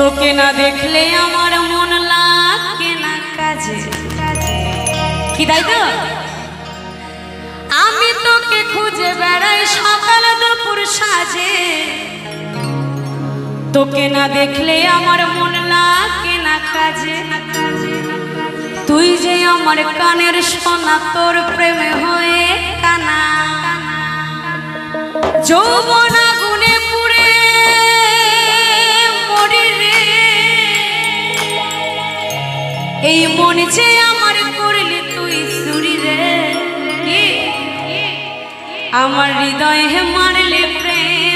তোকে না দেখলে আমার মন লাগে না কাজে। কি তাই তো? আমি তোকে খুঁজে বেড়াই সকাল দুপুর সাজে। তোকে না দেখলে আমার মন লাগে না কাজে। তুই যে আমার কানের সোনা, তোর প্রেমে হয়ে কানা। যৌবনা এই মন যে আমার করলি তুই সুরি রে? আমার হৃদয় হে মারলে প্রেম।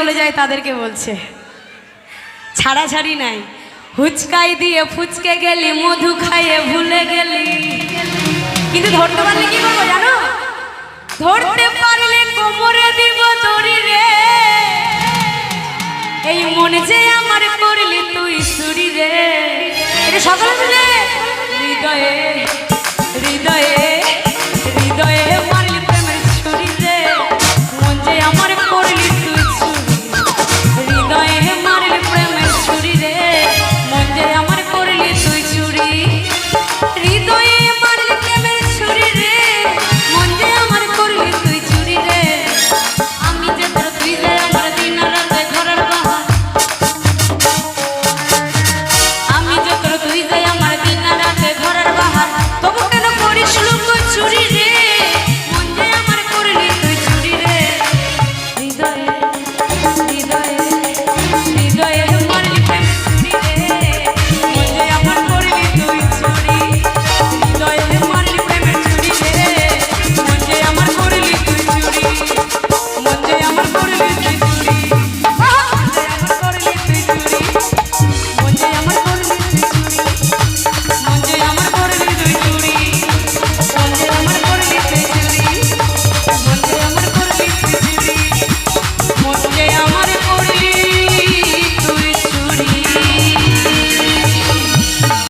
চলে যায় তাদেরকে বলছে। ছাড়া ছাড়ি নাই। হুচকাই দিয়ে ফুচকে গেলি, মধু খাইয়ে ভুলে গেলি। কিন্তু ধরতে পারলে কি করব জানো? ধরতে পারলে কোমরে দিব তরি রে। এই মনে যে আমার করলি তুই সুরি রে। এটা সকলে হৃদয়ে।